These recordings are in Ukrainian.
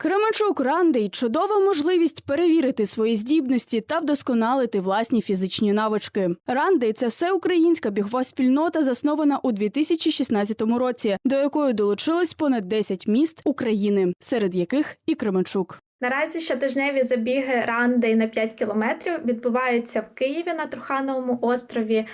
Кременчук Рандей чудова можливість перевірити свої здібності та вдосконалити власні фізичні навички. Рандей це всеукраїнська бігова спільнота, заснована у 2016 році, до якої долучилось понад 10 міст України, серед яких і Кременчук. Наразі щотижневі забіги ранди на 5 кілометрів відбуваються в Києві на Трухановому острові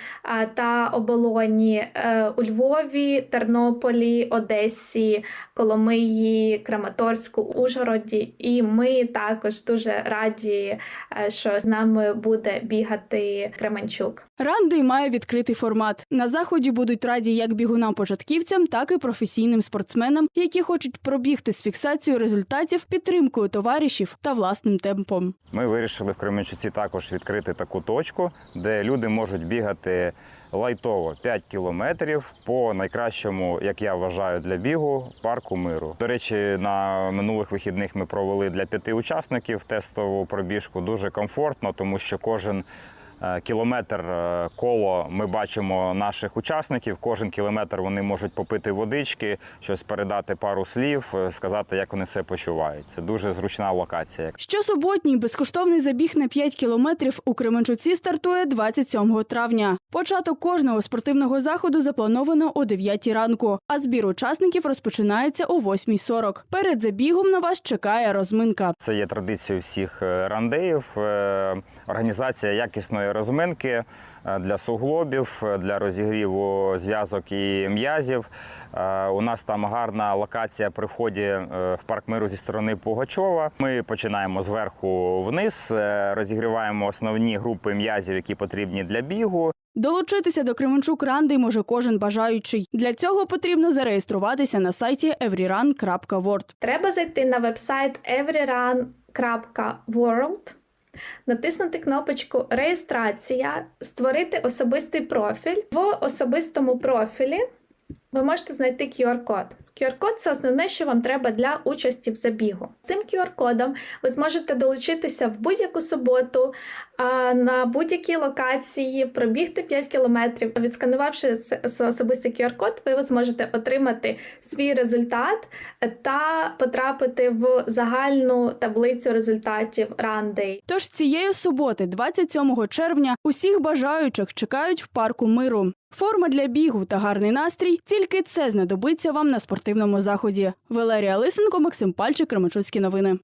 та оболоні е, у Львові, Тернополі, Одесі, Коломиї, Краматорську, Ужгороді. І ми також дуже раді, е, що з нами буде бігати Кременчук. Рандей має відкритий формат. На заході будуть раді як бігунам-початківцям, так і професійним спортсменам, які хочуть пробігти з фіксацією результатів, підтримкою товаришів та власним темпом. Ми вирішили в Кременчуці також відкрити таку точку, де люди можуть бігати лайтово 5 кілометрів по найкращому, як я вважаю, для бігу парку миру. До речі, на минулих вихідних ми провели для п'яти учасників тестову пробіжку. Дуже комфортно, тому що кожен. Е, Кілометр е, коло ми бачимо наших учасників. Кожен кілометр вони можуть попити водички, щось передати пару слів, е, сказати, як вони себе почувають. Це дуже зручна локація. Щосуботній безкоштовний забіг на 5 кілометрів у Кременчуці стартує 27 травня. Початок кожного спортивного заходу заплановано о 9 ранку, а збір учасників розпочинається о 8.40. Перед забігом на вас чекає розминка. Це є традицією всіх рандеїв. Організація якісної розминки е, для суглобів, е, для розігріву зв'язок і м'язів. Е, У нас там гарна локація при вході в парк миру зі сторони Пугачова. Ми починаємо зверху вниз, розігріваємо основні групи м'язів, які потрібні для бігу. Долучитися до Кременчук Ранди може кожен бажаючий. Для цього потрібно зареєструватися на сайті everyrun.world. Треба зайти на вебсайт everyrun.world, натиснути кнопочку Реєстрація, створити особистий профіль. В особистому профілі ви можете знайти QR-код. QR-код це основне, що вам треба для участі в забігу. Цим QR-кодом ви зможете долучитися в будь-яку суботу на будь-якій локації, пробігти 5 кілометрів. Відсканувавши особистий QR-код, ви зможете отримати свій результат та потрапити в загальну таблицю результатів Run Тож цієї суботи, 27 червня, усіх бажаючих чекають в парку миру. Форма для бігу та гарний настрій тільки це знадобиться вам на спортивному заході. Валерія Лисенко, Максим Пальчик, Кременчуцькі новини.